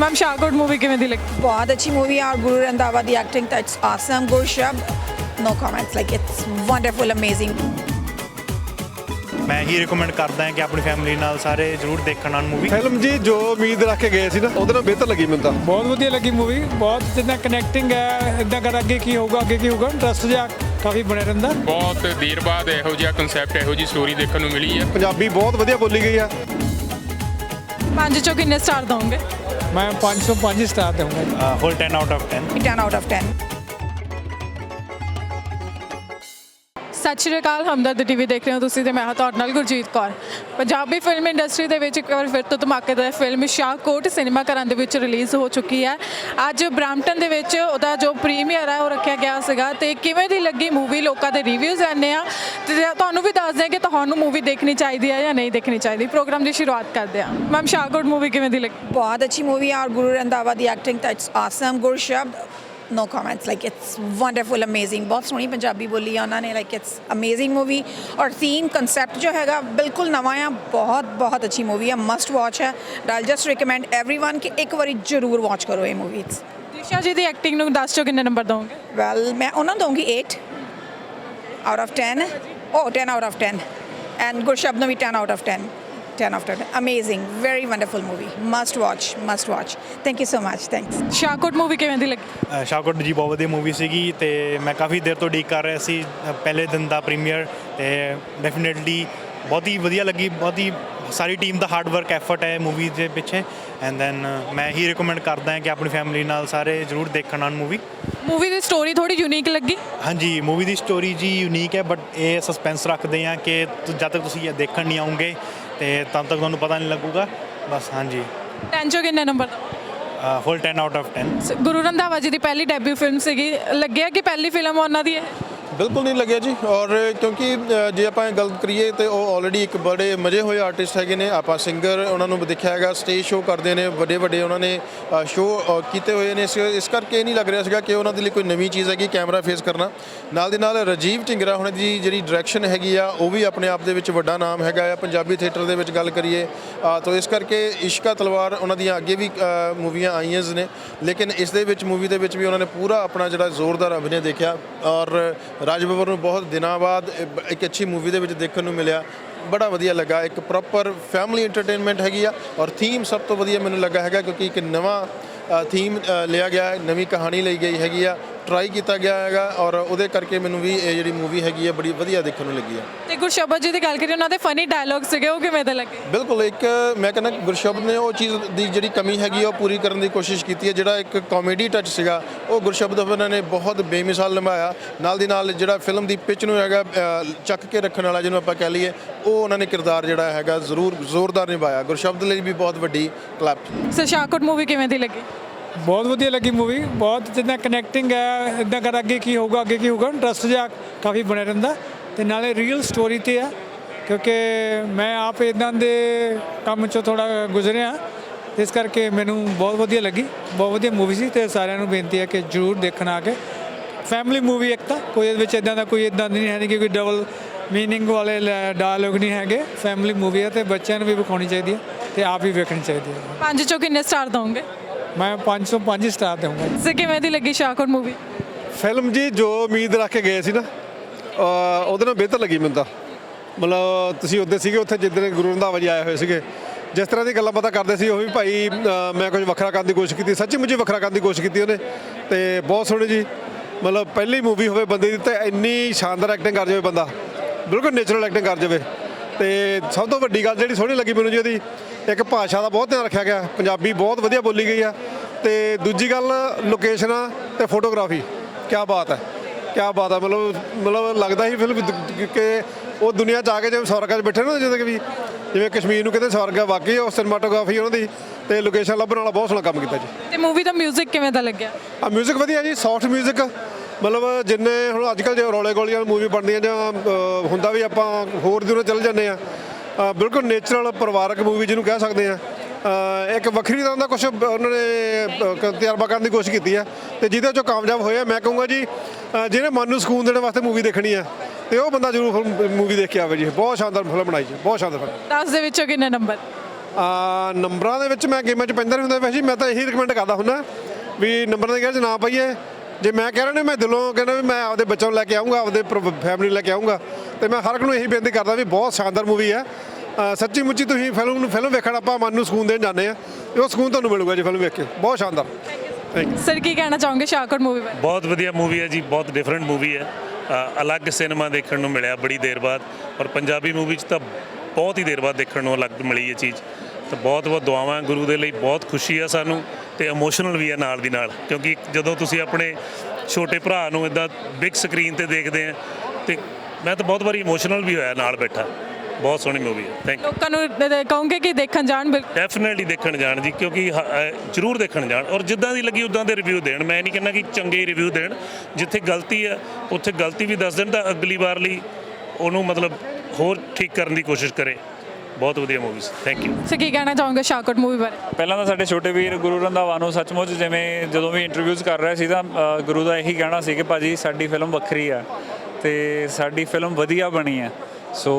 Ma'am Shahkot movie ਕਿਵੇਂ ਦੀ ਲੱਗੀ? ਬਹੁਤ ਅੱਛੀ ਮੂਵੀ ਹੈ ਔਰ ਗੁਰੂ ਰੰਧਾਵਾ ਦੀ ਐਕਟਿੰਗ ਤਾਂ it's awesome Gurshabad no comments like it's wonderful amazing ਮੈਂ ਹੀ ਰეკਮੈਂਡ ਕਰਦਾ ਹਾਂ ਕਿ ਆਪਣੀ ਫੈਮਿਲੀ ਨਾਲ ਸਾਰੇ ਜ਼ਰੂਰ ਦੇਖਣ ਆਉਣ ਮੂਵੀ ਫਿਲਮ ਜੀ ਜੋ ਉਮੀਦ ਰੱਖ ਕੇ ਗਏ ਸੀ ਨਾ ਉਹਦੇ ਨਾਲ ਬਿਹਤਰ ਲੱਗੀ ਮੈਨੂੰ ਤਾਂ। ਬਹੁਤ ਵਧੀਆ ਲੱਗੀ ਮੂਵੀ ਬਹੁਤ ਜਿੱਦਾਂ ਕਨੈਕਟਿੰਗ ਹੈ ਇਦਾਂ ਕਰ ਅੱਗੇ ਕੀ ਹੋਊਗਾ ਅੱਗੇ ਕੀ ਹੋਊਗਾ ਇੰਟਰਸਟ ਜਿਹਾ ਕਾਫੀ ਬਣਿਆ ਰਹਿੰਦਾ। ਬਹੁਤ ਦੇਰ ਬਾਅਦ ਇਹੋ ਜਿਹਾ ਕਨਸੈਪਟ ਇਹੋ ਜੀ ਸਟੋਰੀ ਦੇਖਣ ਨੂੰ ਮਿਲੀ ਹੈ। ਪੰਜਾਬੀ ਬਹੁਤ ਵਧੀਆ ਬੋਲੀ ਗਈ ਆ ਪੰਜ ਚੋਂ ਕਿੰਨੇ ਸਟਾਰ ਦਵੋਗੇ? ਮੈਂ 505 ਸਟਾਰ ਦਊਂਗਾ full 10 out of 10 10 out of 10 ਸਤਿ ਸ਼੍ਰੀ ਅਕਾਲ, ਹਮਦਰਦ ਟੀਵੀ ਦੇਖ ਰਹੇ ਹੋ ਤੁਸੀਂ ਤੇ ਮੈਂ ਹਾਂ ਤੁਹਾਡੇ ਨਾਲ ਗੁਰਜੀਤ ਕੌਰ। ਪੰਜਾਬੀ ਫਿਲਮ ਇੰਡਸਟਰੀ ਦੇ ਵਿੱਚ ਇੱਕ ਵਾਰ ਫਿਰ ਤੋਂ ਧਮਾਕੇਦਾਰ ਫਿਲਮ ਸ਼ਾਹਕੋਟ ਸਿਨੇਮਾ ਘਰਾਂ ਦੇ ਵਿੱਚ ਰਿਲੀਜ਼ ਹੋ ਚੁੱਕੀ ਹੈ। ਅੱਜ ਬ੍ਰਾਂਪਟਨ ਦੇ ਵਿੱਚ ਉਹਦਾ ਜੋ ਪ੍ਰੀਮੀਅਰ ਹੈ, ਉਹ ਰੱਖਿਆ ਗਿਆ ਸੀਗਾ ਤੇ ਕਿਵੇਂ ਦੀ ਲੱਗੀ ਮੂਵੀ ਲੋਕਾਂ ਦੇ ਰਿਵਿਊਜ਼ ਆਨੇ ਆ ਤੇ ਤੁਹਾਨੂੰ ਵੀ ਦੱਸਦੇ ਹਾਂ ਕਿ ਤੁਹਾਨੂੰ ਮੂਵੀ ਦੇਖਣੀ ਚਾਹੀਦੀ ਹੈ ਜਾਂ ਨਹੀਂ ਦੇਖਣੀ ਚਾਹੀਦੀ। ਪ੍ਰੋਗਰਾਮ ਦੀ ਸ਼ੁਰੂਆਤ ਕਰਦੇ ਹਾਂ। ਮੈਮ ਸ਼ਾਹਕੋਟ ਮੂਵੀ ਕਿਵੇਂ ਦੀ ਲੱਗੀ? ਬਹੁਤ ਅੱਛੀ ਮੂਵੀ ਹੈ ਔਰ ਗੁਰੂ ਰੰਧਾਵਾ ਦੀ ਐਕਟਿੰਗ ਤਾਂ it's awesome Gurshabad no comments. Like it's wonderful amazing. ਬਹੁਤ ਸੋਹਣੀ ਪੰਜਾਬੀ ਬੋਲੀ ਆ ਉਹਨਾਂ ਨੇ like it's amazing movie. ਔਰ ਥੀਮ ਕਨਸੈਪਟ ਜੋ ਹੈਗਾ ਬਿਲਕੁਲ ਨਵਾਂ ਆ ਬਹੁਤ ਬਹੁਤ ਅੱਛੀ movie ਆ must watch ਹੈ I'll just recommend everyone ਕਿ ਇੱਕ ਵਾਰੀ ਜ਼ਰੂਰ watch ਕਰੋ ਇਹ movie it's ਦਿਸ਼ਾ ਜੀ ਦੀ ਐਕਟਿੰਗ ਨੂੰ 10 ਚੋਂ ਕਿੰਨੇ ਨੰਬਰ ਦੋਗੇ ਵੈਲ ਮੈਂ ਉਹਨਾਂ ਨੂੰ ਦਵਾਂਗੀ 8 out of 10 oh 10 out of 10 and Gurshabad ਨੂੰ ਵੀ 10 out of 10 10 of 10 amazing very wonderful movie must watch must watch thank you so much thanks Shahkot movie ਕਿਵੇਂ ਦੀ ਲੱਗੀ? ਸ਼ਾਹਕੋਟ ਜੀ ਬਹੁਤ ਵਧੀਆ ਮੂਵੀ ਸੀਗੀ ਤੇ ਮੈਂ ਕਾਫੀ ਦੇਰ ਤੋਂ ਉਡੀਕ ਕਰ ਰਿਹਾ ਸੀ ਅ, ਪਹਿਲੇ ਦਿਨ ਦਾ ਪ੍ਰੀਮੀਅਰ ਤੇ ਡੈਫੀਨਿਟਲੀ ਬਹੁਤ ਹੀ ਵਧੀਆ ਲੱਗੀ ਬਹੁਤ ਹੀ ਸਾਰੀ ਟੀਮ ਦਾ ਹਾਰਡ ਵਰਕ ਐਫਰਟ ਹੈ ਮੂਵੀ ਦੇ ਪਿੱਛੇ। ਐਂਡ ਦੈਨ ਮੈਂ ਹੀ ਰეკਮੈਂਡ ਕਰਦਾ ਹਾਂ ਕਿ ਆਪਣੀ ਫੈਮਿਲੀ ਨਾਲ ਸਾਰੇ ਜ਼ਰੂਰ ਦੇਖਣ ਆਉਣ ਮੂਵੀ ਮੂਵੀ ਦੀ ਸਟੋਰੀ ਥੋੜੀ ਯੂਨੀਕ ਲੱਗੀ? ਹਾਂਜੀ ਮੂਵੀ ਦੀ ਸਟੋਰੀ ਜੀ ਯੂਨੀਕ ਹੈ ਬਟ ਇਹ ਸਸਪੈਂਸ ਰੱਖਦੇ ਆ ਕਿ ਤੁ- ਜਦ ਤੱਕ ਤੁਸੀਂ ਇਹ ਦੇਖਣ ਨਹੀਂ ਆਉਂਗੇ ਤੇ ਤਦ ਤੱਕ ਤੁਹਾਨੂੰ ਪਤਾ ਨਹੀਂ ਲੱਗੂਗਾ। ਬਸ ਹਾਂਜੀ। 10 ਚੋਂ ਕਿੰਨੇ ਨੰਬਰ ਫੁੱਲ 10 ਆਊਟ ਆਫ 10 ਸ- ਗੁਰੂ ਰੰਧਾਵਾ ਜੀ ਦੀ ਪਹਿਲੀ ਡੈਬਿਊ ਫਿਲਮ ਸੀਗੀ। ਲੱਗਿਆ ਕਿ ਪਹਿਲੀ ਫਿਲਮ ਉਹਨਾਂ ਦੀ ਹੈ ਬਿਲਕੁਲ ਨਹੀਂ ਲੱਗਿਆ ਜੀ। ਔਰ ਕਿਉਂਕਿ ਜੇ ਆਪਾਂ ਇਹ ਗੱਲ ਕਰੀਏ ਤੇ ਉਹ ਆਲਰੇਡੀ ਇੱਕ ਬੜੇ ਮਜ਼ੇ ਹੋਏ ਆਰਟਿਸਟ ਹੈਗੇ ਨੇ। ਆਪਾਂ ਸਿੰਗਰ ਉਹਨਾਂ ਨੂੰ ਦੇਖਿਆ ਹੈਗਾ ਸਟੇਜ ਸ਼ੋਅ ਕਰਦੇ ਨੇ, ਵੱਡੇ ਵੱਡੇ ਉਹਨਾਂ ਨੇ ਸ਼ੋਅ ਕੀਤੇ ਹੋਏ ਨੇ। ਇਸ ਇਸ ਕਰਕੇ ਇਹ ਨਹੀਂ ਲੱਗ ਰਿਹਾ ਸੀਗਾ ਕਿ ਉਹਨਾਂ ਦੇ ਲਈ ਕੋਈ ਨਵੀਂ ਚੀਜ਼ ਹੈਗੀ ਕੈਮਰਾ ਫੇਸ ਕਰਨਾ। ਨਾਲ ਦੇ ਨਾਲ ਰਾਜੀਵ ਢਿੰਗਰਾ ਹੁਣ ਦੀ ਜਿਹੜੀ ਡਾਇਰੈਕਸ਼ਨ ਹੈਗੀ ਆ, ਉਹ ਵੀ ਆਪਣੇ ਆਪ ਦੇ ਵਿੱਚ ਵੱਡਾ ਨਾਮ ਹੈਗਾ ਆ। ਪੰਜਾਬੀ ਥੀਏਟਰ ਦੇ ਵਿੱਚ ਗੱਲ ਕਰੀਏ ਤਾਂ ਇਸ ਕਰਕੇ ਇਸ਼ਕਾ ਤਲਵਾਰ ਉਹਨਾਂ ਦੀਆਂ ਅੱਗੇ ਵੀ ਮੂਵੀਆਂ ਆਈਆਂ ਨੇ। ਲੇਕਿਨ ਇਸ ਦੇ ਵਿੱਚ ਮੂਵੀ ਦੇ ਵਿੱਚ ਵੀ ਉਹਨਾਂ ਨੇ ਪੂਰਾ ਆਪਣਾ ਜਿਹੜਾ ਜ਼ੋਰਦਾਰ ਅਭਿਨੈ ਦੇਖਿਆ। ਔਰ ਰਾਜ ਬੱਬਰ ਨੂੰ ਬਹੁਤ ਦਿਨਾਂ ਬਾਅਦ ਇੱਕ ਅੱਛੀ ਮੂਵੀ ਦੇ ਵਿੱਚ ਦੇਖਣ ਨੂੰ ਮਿਲਿਆ। ਬੜਾ ਵਧੀਆ ਲੱਗਾ। ਇੱਕ ਪ੍ਰੋਪਰ ਫੈਮਿਲੀ ਐਂਟਰਟੇਨਮੈਂਟ ਹੈਗੀ ਆ ਔਰ ਥੀਮ ਸਭ ਤੋਂ ਵਧੀਆ ਮੈਨੂੰ ਲੱਗਾ ਹੈਗਾ ਕਿਉਂਕਿ ਇੱਕ ਨਵਾਂ ਥੀਮ ਲਿਆ ਗਿਆ ਹੈ। ਨਵੀਂ ਕਹਾਣੀ ਲਈ ਗਈ ਹੈਗੀ ਆ। ਟਰਾਈ ਕੀਤਾ ਗਿਆ ਹੈਗਾ ਔਰ ਉਹਦੇ ਕਰਕੇ ਮੈਨੂੰ ਵੀ ਇਹ ਜਿਹੜੀ ਮੂਵੀ ਹੈਗੀ ਆ ਬੜੀ ਵਧੀਆ ਦੇਖਣ ਨੂੰ ਲੱਗੀ ਆ ਤੇ ਗੁਰਸ਼ਬਦ ਜੀ ਦੀ ਗੱਲ ਕਰੀਏ ਉਹਨਾਂ ਦੇ ਫਨੀ ਡਾਇਲੌਗ ਸੀਗੇ ਉਹ ਕਿਵੇਂ ਦੇ ਲੱਗੇ? ਬਿਲਕੁਲ ਇੱਕ ਮੈਂ ਕਹਿੰਦਾ ਗੁਰਸ਼ਬਦ ਨੇ ਉਹ ਚੀਜ਼ ਦੀ ਜਿਹੜੀ ਕਮੀ ਹੈਗੀ ਉਹ ਪੂਰੀ ਕਰਨ ਦੀ ਕੋਸ਼ਿਸ਼ ਕੀਤੀ ਹੈ। ਜਿਹੜਾ ਇੱਕ ਕਾਮੇਡੀ ਟੱਚ ਸੀਗਾ ਉਹ ਗੁਰਸ਼ਬਦ ਉਹਨਾਂ ਨੇ ਬਹੁਤ ਬੇਮਿਸਾਲ ਨਿਭਾਇਆ। ਨਾਲ ਦੀ ਨਾਲ ਜਿਹੜਾ ਫਿਲਮ ਦੀ ਪਿਚ ਨੂੰ ਹੈਗਾ ਚੱਕ ਕੇ ਰੱਖਣ ਵਾਲਾ ਜਿਹਨੂੰ ਆਪਾਂ ਕਹਿ ਲਈਏ ਉਹ ਉਹਨਾਂ ਨੇ ਕਿਰਦਾਰ ਜਿਹੜਾ ਹੈਗਾ ਜ਼ਰੂਰ ਜ਼ੋਰਦਾਰ ਨਿਭਾਇਆ। ਗੁਰਸ਼ਬਦ ਲਈ ਵੀ ਬਹੁਤ ਵੱਡੀ ਕਲੈਪ ਸੋ ਸ਼ਾਹਕੋਟ ਮੂਵੀ ਕਿਵੇਂ ਦੀ ਲੱਗੀ? ਬਹੁਤ ਵਧੀਆ ਲੱਗੀ ਮੂਵੀ ਬਹੁਤ ਜਿੱਦਾਂ ਕਨੈਕਟਿੰਗ ਹੈ ਇਦਾਂ ਕਰ ਅੱਗੇ ਕੀ ਹੋਊਗਾ, ਅੱਗੇ ਕੀ ਹੋਊਗਾ ਇੰਟਰਸਟ ਜਿਹਾ ਕਾਫੀ ਬਣਿਆ ਰਹਿੰਦਾ ਤੇ ਨਾਲੇ ਰੀਅਲ ਸਟੋਰੀ ਤੇ ਆ ਕਿਉਂਕਿ ਮੈਂ ਆਪ ਇਦਾਂ ਦੇ ਕੰਮ ਚੋਂ ਥੋੜਾ ਗੁਜ਼ਰਿਆ, ਇਸ ਕਰਕੇ ਮੈਨੂੰ ਬਹੁਤ ਵਧੀਆ ਲੱਗੀ, ਬਹੁਤ ਵਧੀਆ ਮੂਵੀ ਸੀ ਤੇ ਸਾਰਿਆਂ ਨੂੰ ਬੇਨਤੀ ਹੈ ਕਿ ਜਰੂਰ ਦੇਖਣ ਆ ਕੇ ਫੈਮਿਲੀ ਮੂਵੀ ਇੱਕ ਤਾਂ, ਕੋਈ ਇਹਦੇ ਵਿੱਚ ਇਦਾਂ ਦਾ ਕੋਈ ਇਦਾਂ ਨਹੀਂ ਹੈ ਕਿ ਕੋਈ ਡਬਲ ਮੀਨਿੰਗ ਵਾਲੇ ਡਾਇਲੋਗ ਨਹੀਂ ਹੈਗੇ ਫੈਮਿਲੀ ਮੂਵੀ ਹੈ ਤੇ ਬੱਚਿਆਂ ਨੂੰ ਵੀ ਵਿਖਾਉਣੀ ਚਾਹੀਦੀ ਹੈ ਤੇ ਆਪ ਵੀ ਵੇਖਣੀ ਚਾਹੀਦੀ ਹੈ। ਪੰਜ ਚੋਂ ਕਿੰਨੇ ਸਟਾਰ ਦਵੋਗੇ? ਮੈਂ 505 ਸਟਾਰ ਦਊਂਗਾ ਸੋ ਕਿਵੇਂ ਦੀ ਲੱਗੀ ਸ਼ਾਹਕੋਟ ਮੂਵੀ ਫਿਲਮ ਜੀ ਜੋ ਉਮੀਦ ਰੱਖ ਕੇ ਗਏ ਸੀ ਨਾ ਉਹਦੇ ਨਾਲ ਬਿਹਤਰ ਲੱਗੀ ਮੈਨੂੰ ਤਾਂ। ਮਤਲਬ ਤੁਸੀਂ ਉੱਦੇ ਸੀਗੇ ਉੱਥੇ ਜਿੱਦਣ ਗੁਰੂ ਰੰਧਾਵਾ ਜੀ ਆਏ ਹੋਏ ਸੀਗੇ। ਜਿਸ ਤਰ੍ਹਾਂ ਦੀ ਗੱਲਾਂ ਪਤਾ ਕਰਦੇ ਸੀ ਉਹ ਵੀ ਭਾਈ ਮੈਂ ਕੁਝ ਵੱਖਰਾ ਕਰਨ ਦੀ ਕੋਸ਼ਿਸ਼ ਕੀਤੀ ਸੱਚੀ ਮੁੱਚੀ ਵੱਖਰਾ ਕਰਨ ਦੀ ਕੋਸ਼ਿਸ਼ ਕੀਤੀ ਉਹਨੇ। ਤੇ ਬਹੁਤ ਸੋਹਣੀ ਜੀ ਮਤਲਬ ਪਹਿਲੀ ਮੂਵੀ ਹੋਵੇ ਬੰਦੇ ਦੀ ਤੇ ਇੰਨੀ ਸ਼ਾਨਦਾਰ ਐਕਟਿੰਗ ਕਰ ਜਾਵੇ ਬੰਦਾ। ਬਿਲਕੁਲ ਨੇਚਰਲ ਐਕਟਿੰਗ ਕਰ ਜਾਵੇ। ਤੇ ਸਭ ਤੋਂ ਵੱਡੀ ਗੱਲ ਜਿਹੜੀ ਸੋਹਣੀ ਲੱਗੀ ਮੈਨੂੰ ਜੀ ਉਹਦੀ ਇੱਕ ਭਾਸ਼ਾ ਦਾ ਬਹੁਤ ਧਿਆਨ ਰੱਖਿਆ ਗਿਆ ਪੰਜਾਬੀ ਬਹੁਤ ਵਧੀਆ ਬੋਲੀ ਗਈ ਆ ਤੇ ਦੂਜੀ ਗੱਲ ਲੋਕੇਸ਼ਨਾਂ ਤੇ ਫੋਟੋਗ੍ਰਾਫੀ ਕੀ ਬਾਤ ਹੈ ਕੀ ਬਾਤ ਹੈ ਮਤਲਬ ਮਤਲਬ ਲੱਗਦਾ ਹੀ ਫਿਲਮ ਕਿ ਉਹ ਦੁਨੀਆ 'ਚ ਆ ਕੇ ਜਿਵੇਂ ਸਵਰਗਾਂ 'ਚ ਬੈਠੇ ਨਾ ਜਿਵੇਂ ਕਿ ਵੀ ਜਿਵੇਂ ਕਸ਼ਮੀਰ ਨੂੰ ਕਹਿੰਦੇ ਸਵਰਗ ਆ ਵਾਕਈ ਉਹ ਸਿਨੇਮਾਟੋਗ੍ਰਾਫੀ ਉਹਨਾਂ ਦੀ ਤੇ ਲੋਕੇਸ਼ਨ ਲੱਭਣ ਵਾਲਾ ਬਹੁਤ ਸੋਹਣਾ ਕੰਮ ਕੀਤਾ ਜੀ ਤੇ ਮੂਵੀ ਦਾ 뮤직 ਕਿਵੇਂ ਦਾ ਲੱਗਿਆ ਆ 뮤직 ਵਧੀਆ ਜੀ ਸੌਫਟ 뮤직 ਮਤਲਬ ਜਿੰਨੇ ਹੁਣ ਅੱਜ ਕੱਲ੍ਹ ਜੇ ਰੌਲੇ ਗੋਲੀਆਂ ਮੂਵੀ ਬਣਦੀਆਂ ਜਾਂ ਅ, ਹੁੰਦਾ ਵੀ ਆਪਾਂ ਹੋਰ ਦੂਰੋਂ ਚੱਲ ਜਾਂਦੇ ਆ ਅ, ਬਿਲਕੁਲ ਨੇਚਰਲ ਪਰਿਵਾਰਕ ਮੂਵੀ ਜਿਹਨੂੰ ਕਹਿ ਸਕਦੇ ਆ ਇੱਕ ਵੱਖਰੀ ਤਰ੍ਹਾਂ ਦਾ ਕੁਝ ਉਹਨਾਂ ਨੇ ਤਜਰਬਾ ਕਰਨ ਦੀ ਕੋਸ਼ਿਸ਼ ਕੀਤੀ ਆ ਤੇ ਜਿਹਦੇ ਚੋਂ ਕਾਮਯਾਬ ਹੋਏ ਆ। ਮੈਂ ਕਹੂੰਗਾ ਜੀ ਜਿਹਨੇ ਮਨ ਨੂੰ ਸਕੂਨ ਦੇਣ ਵਾਸਤੇ ਮੂਵੀ ਦੇਖਣੀ ਆ ਤੇ ਉਹ ਬੰਦਾ ਜ਼ਰੂਰ ਮੂਵੀ ਦੇਖ ਕੇ ਆਵੇ ਜੀ। ਬਹੁਤ ਸ਼ਾਨਦਾਰ ਫਿਲਮ ਬਣਾਈ ਜੀ। ਬਹੁਤ ਸ਼ਾਨਦਾਰ ਫਿਲਮ। 10 ਦੇ ਵਿੱਚੋਂ ਕਿੰਨੇ ਨੰਬਰ ਆ ਨੰਬਰਾਂ ਦੇ ਵਿੱਚ ਮੈਂ ਗੇਮਾਂ 'ਚ ਪੈਂਦਾ ਨਹੀਂ ਹੁੰਦਾ ਵੈਸੇ ਜੀ। ਮੈਂ ਤਾਂ ਇਹੀ ਰਿਕਮੈਂਡ ਕਰਦਾ ਹੁੰਦਾ ਵੀ ਨੰਬਰਾਂ ਦੇ ਗੇੜ 'ਚ ਨਾ ਪਾਈਏ। ਜੇ ਮੈਂ ਕਹਿ ਰਿਹਾ ਨੇ ਮੈਂ ਦਿਲੋਂ ਕਹਿੰਦਾ ਵੀ ਮੈਂ ਆਪਦੇ ਬੱਚਿਆਂ ਨੂੰ ਲੈ ਕੇ ਆਉਂਗਾ ਆਪਦੇ ਫੈਮਿਲੀ ਲੈ ਕੇ ਆਉਂਗਾ ਤੇ ਮੈਂ ਹਰ ਇੱਕ ਨੂੰ ਇਹੀ ਬੇਨਤੀ ਕਰਦਾ ਵੀ ਬਹੁਤ ਸ਼ਾਨਦਾਰ ਮੂਵੀ ਹੈ। ਸੱਚੀ ਮੁੱਚੀ ਤੁਸੀਂ ਫਿਲਮ ਨੂੰ ਫਿਲਮ ਵੇਖਣ ਆਪਾਂ ਮਨ ਨੂੰ ਸਕੂਨ ਦੇਣ ਜਾਂਦੇ ਆ ਤੇ ਉਹ ਸਕੂਨ ਤੁਹਾਨੂੰ ਮਿਲੂਗਾ ਜੀ ਫਿਲਮ ਵੇਖ ਕੇ। ਬਹੁਤ ਸ਼ਾਨਦਾਰ। ਥੈਂਕ ਯੂ ਸਰ ਕੀ ਕਹਿਣਾ ਚਾਹੋਗੇ ਸ਼ਾਹਕੋਟ ਮੂਵੀ ਬਾਰੇ? ਬਹੁਤ ਵਧੀਆ ਮੂਵੀ ਹੈ ਜੀ ਬਹੁਤ ਡਿਫਰੈਂਟ ਮੂਵੀ ਹੈ। ਅਲੱਗ ਸਿਨੇਮਾ ਦੇਖਣ ਨੂੰ ਮਿਲਿਆ ਬੜੀ ਦੇਰ ਬਾਅਦ। ਔਰ ਪੰਜਾਬੀ ਮੂਵੀ 'ਚ ਤਾਂ ਬਹੁਤ ਹੀ ਦੇਰ ਬਾਅਦ ਦੇਖਣ ਨੂੰ ਅਲੱਗ ਮਿਲੀ ਇਹ ਚੀਜ਼। ਤਾਂ ਬਹੁਤ ਬਹੁਤ ਦੁਆਵਾਂ ਗੁਰੂ ਦੇ ਲਈ ਬਹੁਤ ਖੁਸ਼ੀ ਆ ਸਾਨੂੰ ਤੇ ਇਮੋਸ਼ਨਲ ਵੀ ਆ ਨਾਲ ਦੀ ਨਾਲ ਕਿਉਂਕਿ ਜਦੋਂ ਤੁਸੀਂ ਆਪਣੇ ਛੋਟੇ ਭਰਾ ਨੂੰ ਇਦਾਂ ਬਿਗ ਸਕਰੀਨ ਤੇ ਦੇਖਦੇ ਆ ਤੇ ਮੈਂ ਤਾਂ ਬਹੁਤ ਵਾਰੀ ਇਮੋਸ਼ਨਲ ਵੀ ਹੋਇਆ ਨਾਲ ਬੈਠਾ। ਬਹੁਤ ਸੋਹਣੀ ਮੂਵੀ ਹੈ ਥੈਂਕ ਯੂ ਲੋਕਾਂ ਨੂੰ ਕਹੋਗੇ ਕਿ ਦੇਖਣ ਜਾਣ ਬਿਲਕੁਲ ਡੈਫੀਨਿਟਲੀ ਦੇਖਣ ਜਾਣ ਜੀ ਕਿਉਂਕਿ ਜ਼ਰੂਰ ਦੇਖਣ ਜਾਣ। ਔਰ ਜਿੱਦਾਂ ਦੀ ਲੱਗੀ ਉਦਾਂ ਦੇ ਰਿਵਿਊ ਦੇਣ। ਮੈਂ ਨਹੀਂ ਕਹਿੰਦਾ ਕਿ ਚੰਗੇ ਰਿਵਿਊ ਦੇਣ। ਜਿੱਥੇ ਗਲਤੀ ਹੈ ਉੱਥੇ ਗਲਤੀ ਵੀ ਦੱਸ ਦੇਣ ਤਾਂ ਅਗਲੀ ਵਾਰ ਲਈ ਉਹਨੂੰ ਮਤਲਬ ਹੋਰ ਠੀਕ ਕਰਨ ਦੀ ਕੋਸ਼ਿਸ਼ ਕਰੇ। ਬਹੁਤ ਵਧੀਆ ਮੂਵੀਜ਼ ਥੈਂਕ ਯੂ ਸਰ ਕੀ ਕਹਿਣਾ ਚਾਹੋਗੇ ਸ਼ਾਹਕੋਟ ਮੂਵੀ ਬਾਰੇ? ਪਹਿਲਾਂ ਤਾਂ ਸਾਡੇ ਛੋਟੇ ਵੀਰ ਗੁਰੂ ਰੰਧਾਵਾ ਨੂੰ ਸੱਚਮੁੱਚ ਜਿਵੇਂ ਜਦੋਂ ਵੀ ਇੰਟਰਵਿਊਜ਼ ਕਰ ਰਿਹਾ ਸੀ ਤਾਂ ਅ, ਗੁਰੂ ਦਾ ਇਹੀ ਕਹਿਣਾ ਸੀ ਕਿ ਭਾਜੀ ਸਾਡੀ ਫਿਲਮ ਵੱਖਰੀ ਆ ਤੇ ਸਾਡੀ ਫਿਲਮ ਵਧੀਆ ਬਣੀ ਆ। ਸੋ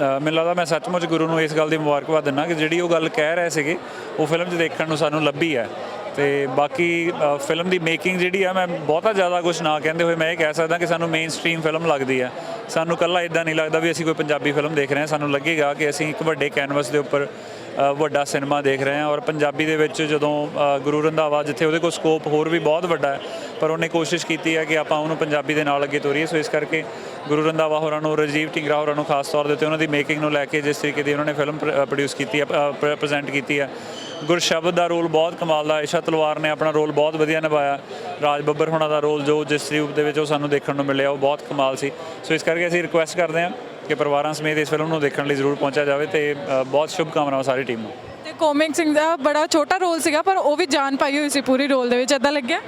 ਅ, ਮੈਨੂੰ ਲੱਗਦਾ ਮੈਂ ਸੱਚਮੁੱਚ ਗੁਰੂ ਨੂੰ ਇਸ ਗੱਲ ਦੀ ਮੁਬਾਰਕਬਾਦ ਦਿੰਦਾ ਕਿ ਜਿਹੜੀ ਉਹ ਗੱਲ ਕਹਿ ਰਹੇ ਸੀਗੇ ਉਹ ਫਿਲਮ 'ਚ ਦੇਖਣ ਨੂੰ ਸਾਨੂੰ ਲੱਭੀ ਆ। ਤੇ ਬਾਕੀ ਅ, ਫਿਲਮ ਦੀ ਮੇਕਿੰਗ ਜਿਹੜੀ ਆ ਮੈਂ ਬਹੁਤਾ ਜ਼ਿਆਦਾ ਕੁਝ ਨਾ ਕਹਿੰਦੇ ਹੋਏ ਮੈਂ ਇਹ ਕਹਿ ਸਕਦਾ ਕਿ ਸਾਨੂੰ ਮੇਨ ਸਟ੍ਰੀਮ ਫਿਲਮ ਲੱਗਦੀ ਆ। ਸਾਨੂੰ ਕੱਲਾ ਇਦਾਂ ਨਹੀਂ ਲੱਗਦਾ ਵੀ ਅਸੀਂ ਕੋਈ ਪੰਜਾਬੀ ਫਿਲਮ ਦੇਖ ਰਹੇ ਹਾਂ। ਸਾਨੂੰ ਲੱਗੇਗਾ ਕਿ ਅਸੀਂ ਇੱਕ ਵੱਡੇ ਕੈਨਵਸ ਦੇ ਉੱਪਰ ਵੱਡਾ ਸਿਨੇਮਾ ਦੇਖ ਰਹੇ ਹਾਂ ਔਰ ਪੰਜਾਬੀ ਦੇ ਵਿੱਚ ਜਦੋਂ ਗੁਰੂ ਰੰਧਾਵਾ ਜਿੱਥੇ ਉਹਦੇ ਕੋਲ ਸਕੋਪ ਹੋਰ ਵੀ ਬਹੁਤ ਵੱਡਾ ਹੈ, ਪਰ ਉਹਨੇ ਕੋਸ਼ਿਸ਼ ਕੀਤੀ ਹੈ ਕਿ ਆਪਾਂ ਉਹਨੂੰ ਪੰਜਾਬੀ ਦੇ ਨਾਲ ਅੱਗੇ ਤੋਰੀਏ। ਸੋ ਇਸ ਕਰਕੇ ਗੁਰੂ ਰੰਧਾਵਾ ਹੋਰਾਂ ਨੂੰ, ਰਜੀਵ ਢਿੰਗਰਾ ਹੋਰਾਂ ਨੂੰ ਖਾਸ ਤੌਰ ਦੇ ਉੱਤੇ ਉਹਨਾਂ ਦੀ ਮੇਕਿੰਗ ਨੂੰ ਲੈ ਕੇ ਜਿਸ ਤਰੀਕੇ ਦੀ ਉਹਨਾਂ ਨੇ ਫਿਲਮ ਪ੍ਰੋਡਿਊਸ ਕੀਤੀ ਹੈ ਪ੍ਰੈਜ਼ੈਂਟ ਕੀਤੀ ਹੈ ਗੁਰਸ਼ਬਦ ਦਾ ਰੋਲ ਬਹੁਤ ਕਮਾਲ ਦਾ ਇਸ਼ਾ ਤਲਵਾਰ ਨੇ ਆਪਣਾ ਰੋਲ ਬਹੁਤ ਵਧੀਆ ਨਿਭਾਇਆ। ਰਾਜ ਬੱਬਰ ਹੋਣਾ ਦਾ ਰੋਲ ਜੋ ਜਿਸ ਰੂਪ ਦੇ ਵਿੱਚ ਉਹ ਸਾਨੂੰ ਦੇਖਣ ਨੂੰ ਮਿਲਿਆ, ਉਹ ਬਹੁਤ ਕਮਾਲ ਸੀ। ਸੋ ਇਸ ਕਰਕੇ ਅਸੀਂ ਰਿਕੁਐਸਟ ਕਰਦੇ ਹਾਂ ਕਿ ਪਰਿਵਾਰਾਂ ਸਮੇਤ ਇਸ ਫਿਲਮ ਨੂੰ ਦੇਖਣ ਲਈ ਜ਼ਰੂਰ ਪਹੁੰਚਿਆ ਜਾਵੇ ਤੇ ਬਹੁਤ ਸ਼ੁਭ ਕਾਮਨਾਵਾਂ ਸਾਰੀ ਟੀਮ ਨੂੰ। ਤੇ ਕੋਮਿੰਗ ਸਿੰਘ ਦਾ ਬੜਾ ਛੋਟਾ ਰੋਲ ਸੀਗਾ, ਪਰ ਉਹ ਵੀ ਜਾਨ ਪਾਈ ਹੋਈ ਸੀ ਪੂਰੀ ਰੋਲ ਦੇ ਵਿੱਚ ਇਦਾਂ ਲੱਗਿਆ?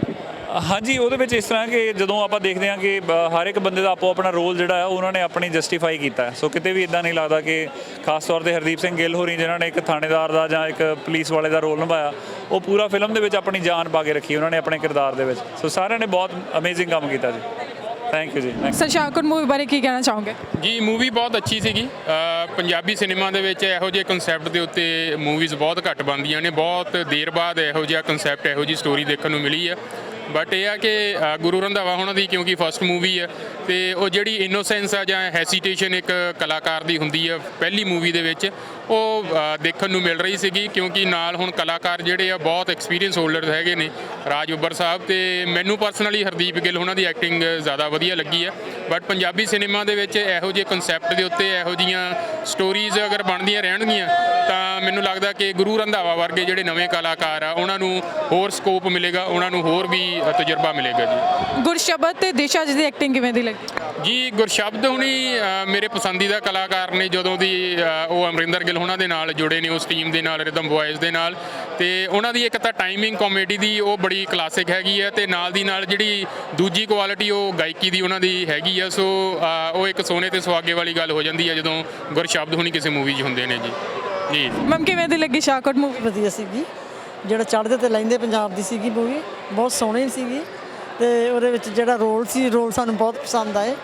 ਹਾਂਜੀ ਉਹਦੇ ਵਿੱਚ ਇਸ ਤਰ੍ਹਾਂ ਕਿ ਜਦੋਂ ਆਪਾਂ ਦੇਖਦੇ ਹਾਂ ਕਿ ਹਰ ਇੱਕ ਬੰਦੇ ਦਾ ਆਪੋ ਆਪਣਾ ਰੋਲ ਜਿਹੜਾ ਹੈ ਉਹਨਾਂ ਨੇ ਆਪਣੀ ਜਸਟੀਫਾਈ ਕੀਤਾ ਹੈ। ਸੋ ਕਿਤੇ ਵੀ ਇਦਾਂ ਨਹੀਂ ਲੱਗਦਾ ਕਿ ਖਾਸ ਤੌਰ ਤੇ ਹਰਦੀਪ ਸਿੰਘ ਗਿੱਲ ਹੋਰੀ ਜਿਨ੍ਹਾਂ ਨੇ ਇੱਕ ਥਾਣੇਦਾਰ ਦਾ ਜਾਂ ਇੱਕ ਪੁਲਿਸ ਵਾਲੇ ਦਾ ਰੋਲ ਨਿਭਾਇਆ ਉਹ ਪੂਰਾ ਫਿਲਮ ਦੇ ਵਿੱਚ ਆਪਣੀ ਜਾਨ ਪਾ ਕੇ ਰੱਖੀ ਉਹਨਾਂ ਨੇ ਆਪਣੇ ਕਿਰਦਾਰ ਦੇ ਵਿੱਚ। ਸੋ ਸਾਰਿਆਂ ਨੇ ਬਹੁਤ ਅਮੇਜ਼ਿੰਗ ਕੰਮ ਕੀਤਾ ਜੀ। ਥੈਂਕ ਯੂ ਜੀ. ਸਰ ਮੂਵੀ ਬਾਰੇ ਕੀ ਕਹਿਣਾ ਚਾਹੋਗੇ? ਜੀ ਮੂਵੀ ਬਹੁਤ ਅੱਛੀ ਸੀਗੀ। ਪੰਜਾਬੀ ਸਿਨੇਮਾ ਦੇ ਵਿੱਚ ਇਹੋ ਜਿਹੇ ਕਨਸੈਪਟ ਦੇ ਉੱਤੇ ਮੂਵੀਜ਼ ਬਹੁਤ ਘੱਟ ਬਣਦੀਆਂ ਨੇ ਬਹੁਤ ਦੇਰ ਬਾਅਦ ਇਹੋ ਜਿਹਾ ਕਨਸੈਪਟ ਇਹੋ ਜਿਹੀ ਸਟੋਰੀ ਦੇਖਣ ਨੂੰ ਮਿਲੀ ਆ ਬਟ ਇਹ ਆ ਕਿ ਅ, ਗੁਰੂ ਰੰਧਾਵਾ ਉਹਨਾਂ ਦੀ ਕਿਉਂਕਿ ਫਸਟ ਮੂਵੀ ਆ ਤੇ ਉਹ ਜਿਹੜੀ ਇਨੋਸੈਂਸ ਆ ਜਾਂ ਹੈਸੀਟੇਸ਼ਨ ਇੱਕ ਕਲਾਕਾਰ ਦੀ ਹੁੰਦੀ ਆ ਪਹਿਲੀ ਮੂਵੀ ਦੇ ਵਿੱਚ ਉਹ ਦੇਖਣ ਨੂੰ ਮਿਲ ਰਹੀ ਸੀਗੀ ਕਿਉਂਕਿ ਨਾਲ ਹੁਣ ਕਲਾਕਾਰ ਜਿਹੜੇ ਆ ਬਹੁਤ ਐਕਸਪੀਰੀਅੰਸ ਹੋਲਡਰ ਹੈਗੇ ਨੇ ਰਾਜ ਉੱਬਰ ਸਾਹਿਬ ਤੇ ਮੈਨੂੰ ਪਰਸਨਲੀ ਹਰਦੀਪ ਗਿੱਲ ਉਹਨਾਂ ਦੀ ਐਕਟਿੰਗ ਜ਼ਿਆਦਾ ਵਧੀਆ ਲੱਗੀ ਆ। ਬਟ ਪੰਜਾਬੀ ਸਿਨੇਮਾ ਦੇ ਵਿੱਚ ਇਹੋ ਜਿਹੇ ਕਨਸੈਪਟ ਦੇ ਉੱਤੇ ਇਹੋ ਜੀਆਂ ਸਟੋਰੀਜ਼ ਅਗਰ ਬਣਦੀਆਂ ਰਹਿਣਗੀਆਂ ਤਾਂ ਮੈਨੂੰ ਲੱਗਦਾ ਕਿ ਗੁਰੂ ਰੰਧਾਵਾ ਵਰਗੇ ਜਿਹੜੇ ਨਵੇਂ ਕਲਾਕਾਰ ਆ ਉਹਨਾਂ ਨੂੰ ਹੋਰ ਸਕੋਪ ਮਿਲੇਗਾ ਉਹਨਾਂ ਨੂੰ ਹੋਰ ਵੀ ਤਜਰਬਾ ਮਿਲੇਗਾ ਜੀ। ਗੁਰਸ਼ਬਦ ਤੇ ਦਿਸ਼ਾ ਜੀ ਦੀ ਐਕਟਿੰਗ ਕਿਵੇਂ ਦੀ ਲੱਗੀ? ਜੀ ਗੁਰਸ਼ਬਦ ਹੁਣੀ ਮੇਰੇ ਪਸੰਦੀਦਾ ਕਲਾਕਾਰ ਨੇ ਜਦੋਂ ਦੀ ਉਹ ਅਮਰਿੰਦਰ ਗਿੱਲ ਉਹਨਾਂ ਦੇ ਨਾਲ ਜੁੜੇ ਨੇ ਉਸ ਟੀਮ ਦੇ ਨਾਲ ਰਿਦਮ ਬॉयਜ਼ ਦੇ ਨਾਲ। ਤੇ ਉਹਨਾਂ ਦੀ ਇੱਕ ਤਾਂ ਟਾਈਮਿੰਗ ਕਾਮੇਡੀ ਦੀ ਉਹ ਬੜੀ ਕਲਾਸਿਕ ਹੈਗੀ ਹੈ ਤੇ ਨਾਲ ਦੀ ਨਾਲ ਜਿਹੜੀ ਦੂਜੀ ਕੁਆਲਿਟੀ ਉਹ ਗਾਇਕੀ ਦੀ ਉਹਨਾਂ ਦੀ ਹੈਗੀ ਆ। ਸੋ ਉਹ ਇੱਕ ਸੋਨੇ ਤੇ ਸੁਹਾਗੇ ਵਾਲੀ ਗੱਲ ਹੋ ਜਾਂਦੀ ਹੈ ਜਦੋਂ ਗੁਰਸ਼ਬਦ ਹੁਣੀ ਕਿਸੇ ਮੂਵੀ 'ਚ ਹੁੰਦੇ ਨੇ ਜੀ। ਜੀ। ਮੈਮ ਕਿਵੇਂ ਦੀ ਲੱਗੀ ਸ਼ਾਹਕੋਟ ਮੂਵੀ ਵਧੀਆ ਸੀਗੀ। ਜਿਹੜਾ ਚੜ੍ਹਦੇ ਤੇ ਲੈਂਦੇ ਪੰਜਾਬ ਦੀ ਸੀਗੀ ਮੂਵੀ ਬਹੁਤ ਸੋਹਣੀ ਸੀਗੀ। ਤੇ ਉਹਦੇ ਵਿੱਚ ਜਿਹੜਾ ਰੋਲ ਸੀ ਰੋਲ ਸਾਨੂੰ ਬਹੁਤ ਪਸੰਦ ਆਏ।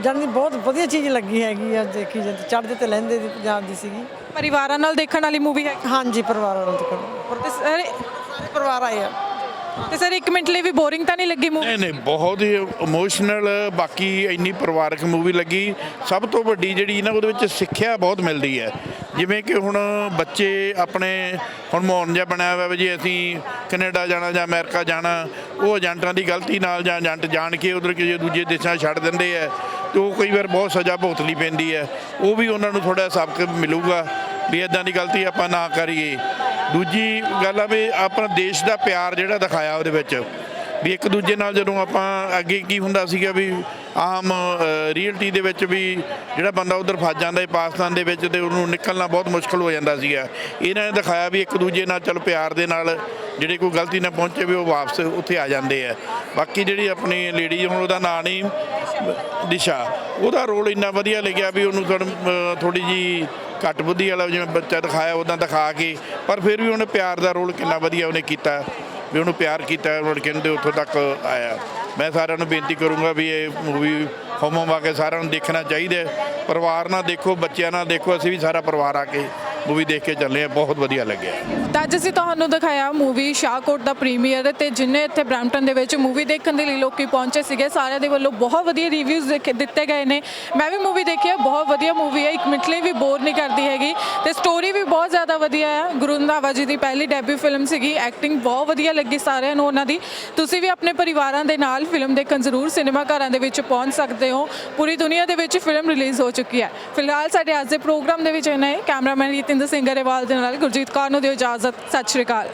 ਜਾਣੀ ਕਿ ਬਹੁਤ ਵਧੀਆ ਚੀਜ਼ ਲੱਗੀ ਹੈਗੀ ਆ ਦੇਖੀ ਜਾਂਦੀ ਚੜ੍ਹਦੇ ਤੇ ਲੈਂਦੇ ਦੀ ਪੰਜਾਬ ਦੀ ਸੀਗੀ। ਪਰਿਵਾਰਾਂ ਨਾਲ ਦੇਖਣ ਵਾਲੀ ਮੂਵੀ ਹੈ ਹਾਂਜੀ ਪਰਿਵਾਰਾਂ ਨਾਲ ਦੇਖੋ ਤੇ ਸਰ ਸਾਰੇ ਪਰਿਵਾਰ ਆਏ ਆ। ਤੇ ਸਰ ਇੱਕ ਮਿੰਟ ਲਈ ਵੀ ਬੋਰਿੰਗ ਤਾਂ ਨਹੀਂ ਲੱਗੀ ਮੂਵੀ ਨਹੀਂ ਨਹੀਂ ਬਹੁਤ ਹੀ ਇਮੋਸ਼ਨਲ ਬਾਕੀ ਇੰਨੀ ਪਰਿਵਾਰਕ ਮੂਵੀ ਲੱਗੀ। ਸਭ ਤੋਂ ਵੱਡੀ ਜਿਹੜੀ ਨਾ ਉਹਦੇ ਵਿੱਚ ਸਿੱਖਿਆ ਬਹੁਤ ਮਿਲਦੀ ਹੈ। ਜਿਵੇਂ ਕਿ ਹੁਣ ਬੱਚੇ ਆਪਣੇ ਹੁਣ ਮਾਹੌਲ ਜਿਹਾ ਬਣਿਆ ਹੋਇਆ ਵੀ ਜੀ ਅਸੀਂ ਕੈਨੇਡਾ ਜਾਣਾ ਜਾਂ ਅਮਰੀਕਾ ਜਾਣਾ ਉਹ ਏਜੰਟਾਂ ਦੀ ਗਲਤੀ ਨਾਲ ਜਾਂ ਏਜੰਟ ਜਾਣ ਕੇ ਉਧਰ ਕਿਸੇ ਦੂਜੇ ਦੇਸ਼ਾਂ 'ਚ ਛੱਡ ਦਿੰਦੇ ਆ। ਤੇ ਉਹ ਕਈ ਵਾਰ ਬਹੁਤ ਸਜ਼ਾ ਭੁਗਤਣੀ ਪੈਂਦੀ ਹੈ। ਉਹ ਵੀ ਉਹਨਾਂ ਨੂੰ ਥੋੜਾ ਸਬਕ ਮਿਲੂਗਾ ਵੀ ਇਦਾਂ ਦੀ ਗਲਤੀ ਆਪਾਂ ਨਾ ਕਰੀਏ। ਦੂਜੀ ਗੱਲ ਆ ਵੀ ਆਪਣਾ ਦੇਸ਼ ਦਾ ਪਿਆਰ ਜਿਹੜਾ ਦਿਖਾਇਆ ਉਹਦੇ ਵਿੱਚ, ਵੀ ਇੱਕ ਦੂਜੇ ਨਾਲ ਜਦੋਂ ਆਪਾਂ ਅੱਗੇ ਕੀ ਹੁੰਦਾ ਸੀਗਾ ਵੀ ਆਮ ਰੀਅਲਟੀ ਦੇ ਵਿੱਚ ਵੀ ਜਿਹੜਾ ਬੰਦਾ ਉਧਰ ਫਸ ਜਾਂਦਾ ਹੈ ਪਾਕਿਸਤਾਨ ਦੇ ਵਿੱਚ ਤੇ ਉਹਨੂੰ ਨਿਕਲਣਾ ਬਹੁਤ ਮੁਸ਼ਕਲ ਹੋ ਜਾਂਦਾ ਸੀਗਾ। ਇਹਨਾਂ ਨੇ ਦਿਖਾਇਆ ਵੀ ਇੱਕ ਦੂਜੇ ਨਾਲ ਚਲ ਪਿਆਰ ਦੇ ਨਾਲ ਜਿਹੜੇ ਕੋਈ ਗਲਤੀ ਨਾ ਪਹੁੰਚੇ ਵੀ ਉਹ ਵਾਪਸ ਉੱਥੇ ਆ ਜਾਂਦੇ ਆ। ਬਾਕੀ ਜਿਹੜੀ ਆਪਣੀ ਲੇਡੀ ਹੁਣ ਉਹਦਾ ਨਾਂ ਨਹੀਂ ਦਿਸ਼ਾ। ਉਹਦਾ ਰੋਲ ਇੰਨਾ ਵਧੀਆ ਲੱਗਿਆ ਵੀ ਉਹਨੂੰ ਥੋੜੀ ਜੀ ਘੱਟ ਬੁੱਧੀ ਵਾਲਾ ਜਿਵੇਂ ਬੱਚਾ ਦਿਖਾਇਆ ਉਦਾਂ ਦਿਖਾ ਕੇ, ਪਰ ਫਿਰ ਵੀ ਉਹਨੇ ਪਿਆਰ ਦਾ ਰੋਲ ਕਿੰਨਾ ਵਧੀਆ ਉਹਨੇ ਕੀਤਾ, ਵੀ ਉਹਨੂੰ ਪਿਆਰ ਕੀਤਾ ਲੜਕੇ ਨੂੰ ਤੇ ਉੱਥੋਂ ਤੱਕ ਆਇਆ। ਮੈਂ ਸਾਰਿਆਂ ਨੂੰ ਬੇਨਤੀ ਕਰੂੰਗਾ ਵੀ ਇਹ ਮੂਵੀ ਹੋਮੋ ਆ ਕੇ ਸਾਰਿਆਂ ਨੂੰ ਦੇਖਣਾ ਚਾਹੀਦਾ ਪਰਿਵਾਰ ਨਾਲ ਦੇਖੋ, ਬੱਚਿਆਂ ਨਾਲ ਦੇਖੋ, ਅਸੀਂ ਵੀ ਸਾਰਾ ਪਰਿਵਾਰ ਆ ਕੇ ਮੂਵੀ ਦੇਖ ਕੇ ਚੱਲੇ ਆ ਬਹੁਤ ਵਧੀਆ ਲੱਗਿਆ। ਤਾਂ ਅੱਜ ਅਸੀਂ ਤੁਹਾਨੂੰ ਦਿਖਾਇਆ ਮੂਵੀ ਸ਼ਾਹਕੋਟ ਦਾ ਪ੍ਰੀਮੀਅਰ ਤੇ ਜਿੰਨੇ ਇੱਥੇ ਬ੍ਰੈਂਪਟਨ ਦੇ ਵਿੱਚ ਮੂਵੀ ਦੇਖਣ ਦੇ ਲਈ ਲੋਕੀ ਪਹੁੰਚੇ ਸੀਗੇ, ਸਾਰਿਆਂ ਦੇ ਵੱਲੋਂ ਬਹੁਤ ਵਧੀਆ ਰਿਵਿਊਜ਼ ਦਿੱਤੇ ਗਏ ਨੇ। ਮੈਂ ਵੀ ਮੂਵੀ ਦੇਖੀ ਹੈ ਬਹੁਤ ਵਧੀਆ ਮੂਵੀ ਹੈ ਇੱਕ ਮਿੰਟ ਲਈ ਵੀ ਬੋਰ ਨਹੀਂ ਕਰਦੀ ਹੈਗੀ। ਤੇ ਸਟੋਰੀ ਵੀ ਬਹੁਤ ਜ਼ਿਆਦਾ ਵਧੀਆ ਹੈ ਗੁਰੂ ਰੰਧਾਵਾ ਜੀ ਦੀ ਪਹਿਲੀ ਡੈਬਿਊ ਫਿਲਮ ਸੀਗੀ ਐਕਟਿੰਗ ਬਹੁਤ ਵਧੀਆ ਲੱਗੀ ਸਾਰਿਆਂ ਨੂੰ ਉਹਨਾਂ ਦੀ। ਤੁਸੀਂ ਵੀ ਆਪਣੇ ਪਰਿਵਾਰਾਂ ਦੇ ਨਾਲ ਫਿਲਮ ਦੇਖਣ ਜ਼ਰੂਰ ਸਿਨੇਮਾ ਘਰਾਂ ਦੇ ਵਿੱਚ ਪਹੁੰਚ ਸਕਦੇ ਹੋ। ਪੂਰੀ ਦੁਨੀਆ ਦੇ ਵਿੱਚ ਫਿਲਮ ਰਿਲੀਜ਼ ਹੋ ਚੁੱਕੀ ਹੈ। ਫਿਲਹਾਲ ਸਾਡੇ ਅੱਜ ਦੇ ਪ੍ਰੋਗਰਾਮ ਦੇ ਵਿੱਚ ਇਹਨਾਂ ਹੈ। ਕੈਮਰਾਮੈਨ ਰੀਤਿੰਦਰ ਸਿੰਘ ਗਰੇਵਾਲ ਦੇ ਨਾਲ ਗੁਰਜੀਤ ਕੌਰ ਨੂੰ ਦਿਓ ਇਜਾਜ਼ਤ। ਸਤਿ ਸ਼੍ਰੀ ਅਕਾਲ।